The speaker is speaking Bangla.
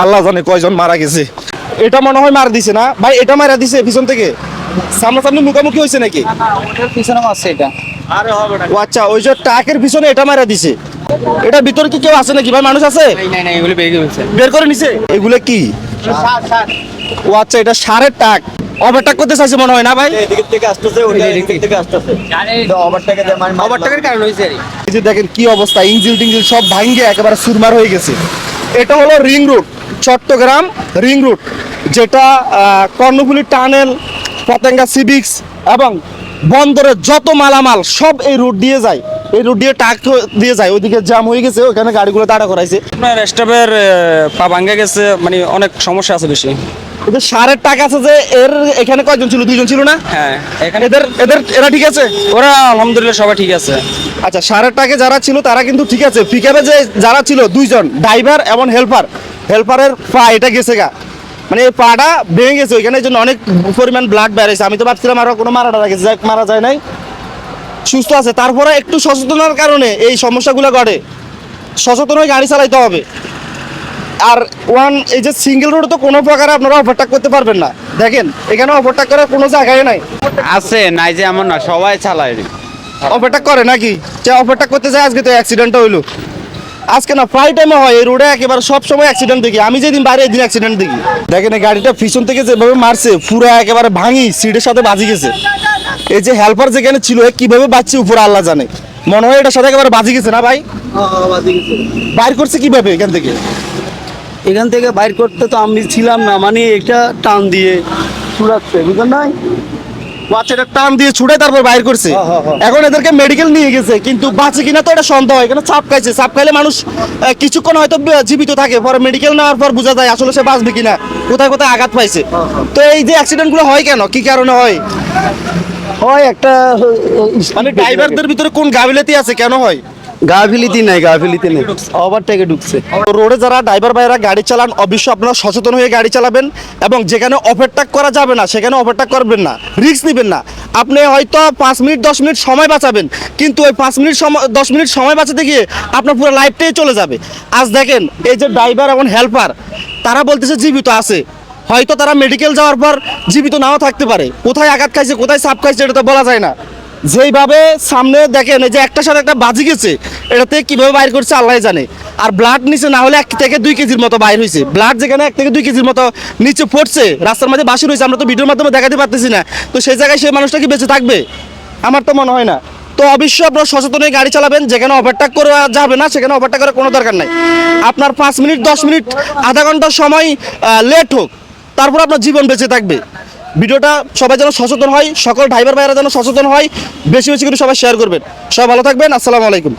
আল্লাহ জানে কয়জন মারা গেছে। এটা মনে হয় মার দিছে না? ভাই এটা মারা দিছে পিছন থেকে? সামনাসামনি মুখোমুখি হয়েছে নাকি? আছে এটা। ও আচ্ছা ওই যে ট্রাকের পিছনে এটা মারা দিছে। এটা ভিতরে কি কেউ আছে নাকি? ভাই মানুষ আছে? বের করে নিছে। এগুলো কি? ও আচ্ছা এটা সারের টাক ওভারটাক করতে চাইছে মনে হয় না ভাই? এদিক থেকে আসতেছে ওটা এদিক থেকে। আসতেছে। তো মানে ওভারটেকের কারণ হয়েছে এই যে দেখেন কি অবস্থা ইঞ্জিল টিঞ্জিল সব ভাঙ্গে একেবারে সুরমার হয়ে গেছে। এটা হলো ring route Chittagong ring route যেটা কর্ণফুলী টানেল পতেঙ্গা সিভিক্স এবং বন্দরের যত মালামাল সব এই রুট দিয়ে যায়। এই রুট দিয়ে টাক দিয়ে যায় ওইদিকে জ্যাম হয়ে গেছে ওখানে গাড়িগুলো দাঁড়া করাইছে। আপনার স্টাফের পা ভাঙ্গা গেছে মানে অনেক সমস্যা আছে বেশি। এদের সারের টাক আছে যে এর এখানে কয়জন ছিল? দুইজন ছিল না? হ্যাঁ এখানে এদের এদের এরা ঠিক আছে? ওরা আলহামদুলিল্লাহ সবাই ঠিক আছে। আচ্ছা সারের টাকে যারা ছিল তারা কিন্তু ঠিক আছে। পিকআপে যে যারা ছিল দুইজন ড্রাইভার এবং হেল্পার হেল্পারের পা এটা গেছে গা। মানে এই পাটা ভেঙে গেছে ওইখানে জন্য অনেক পরিমাণ ব্লাড বেড়েছে আমি তো ভাবছিলাম আরও কোনো মারা টারা গেছে যাক মারা যায় নাই। সুস্থ আছে। তারপরে একটু সচেতনার কারণে এই সমস্যাগুলো ঘটে। সচেতন হয়ে গাড়ি চালাইতে হবে। আর ওয়ান এই যে সিঙ্গেল রোডে তো কোনো প্রকারে আপনারা ওভারটেক করতে পারবেন না। দেখেন এখানে ওভারটেক করার কোনো জায়গায় নাই। আছে নাই যে এমন না সবাই চালায়। ওভারটেক করে নাকি? যে ওভারটেক করতে যায় আজকে তো অ্যাক্সিডেন্টটা হইল। আজকে না প্রায় টাইমে হয়, এই রোডে একেবারে সব সময় অ্যাক্সিডেন্ট দেখি। আমি যেদিন বাইরে, এদিন অ্যাক্সিডেন্ট দেখি। দেখেন এই গাড়িটা পিছন থেকে যেভাবে মারছে, পুরো একেবারে ভাঙি, সিটের সাথে বাজি গেছে। এই যে হেল্পার যেখানে ছিল কীভাবে বাঁচছে উপরে আল্লাহ জানে। মনে হয় এটার সাথে একেবারে বাজি গেছে না ভাই? বাইর করছে কীভাবে এখান থেকে? এখান থেকে বাইর করতে তো আমি ছিলাম না মানে এটা টান দিয়ে ছুড়াচ্ছে, বুঝলেন নাই এটা টান দিয়ে ছুটে তারপর বাইর করছে। হ্যাঁ, হ্যাঁ, হ্যাঁ। এখন এদেরকে মেডিকেল নিয়ে গেছে কিন্তু বাঁচে কিনা তো এটা সন্দেহ হয়। কেন চাপ খাইছে? চাপ খাইলে মানুষ কিছুক্ষণ হয়তো জীবিত থাকে পরে মেডিকেল নেওয়ার পর বোঝা যায় আসলে সে বাঁচবে কিনা কোথায় কোথায় আঘাত পাইছে। তো এই যে অ্যাক্সিডেন্টগুলো হয় কেন? কি কারণে হয়? হয় একটা মানে ড্রাইভারদের ভিতরে কোন গাফিলতি আছে? কেন হয়? গাফিলিতি নাই, গাফিলিতি নেই। ওভারটেকে ঢুকছে। রোডে যারা ড্রাইভার ভাইয়েরা গাড়ি চালান, অবশ্যই আপনারা সচেতন হয়ে গাড়ি চালাবেন এবং যেখানে ওভারটেক করা যাবে না, সেখানে ওভারটেক করবেন না রিস্ক নেবেন না। আপনি হয়তো পাঁচ মিনিট, দশ মিনিট সময় বাঁচাবেন, কিন্তু ওই পাঁচ মিনিট সময় দশ মিনিট সময় বাঁচাতে গিয়ে আপনার পুরো লাইফটাই চলে যাবে। আজ দেখেন, এই যে ড্রাইভার এবং হেল্পার তারা বলতেছে জীবিত আছে। হয়তো তারা মেডিকেল যাওয়ার পর জীবিত নাও থাকতে পারে। কোথায় আঘাত খাইছে, কোথায় সাপ খাইছে, এটা তো বলা যায় না। যেইভাবে সামনে দেখেন যে একটার সাথে একটা বাজি গেছে, এটাতে কীভাবে বাইর করছে আল্লাহ জানে। আর ব্লাড নিচে না হলে এক থেকে দুই কেজির মতো বাইর হয়েছে ব্লাড যেখানে এক থেকে দুই কেজির মতো নিচে পড়ছে, রাস্তার মাঝে বাসি রয়েছে আমরা তো ভিডিওর মাধ্যমে দেখাতে পারতেছি না। তো সেই জায়গায় সেই মানুষটা কি বেঁচে থাকবে? আমার তো মনে হয় না। তো অবশ্যই আপনারা সচেতন গাড়ি চালাবেন, যেখানে ওভারটেক করা যাবে না, সেখানে ওভারটেক করার কোনো দরকার নাই। আপনার পাঁচ মিনিট, দশ মিনিট, আধা ঘণ্টার সময় লেট হোক, তারপর আপনার জীবন বেঁচে থাকবে। ভিডিওটা সবাই যেন সচেতন হয়, সকল ড্রাইভার ভাইয়েরা যেন সচেতন হয়, বেশি বেশি করে সবাই শেয়ার করবেন। সবাই ভালো থাকবেন, আসসালামু আলাইকুম।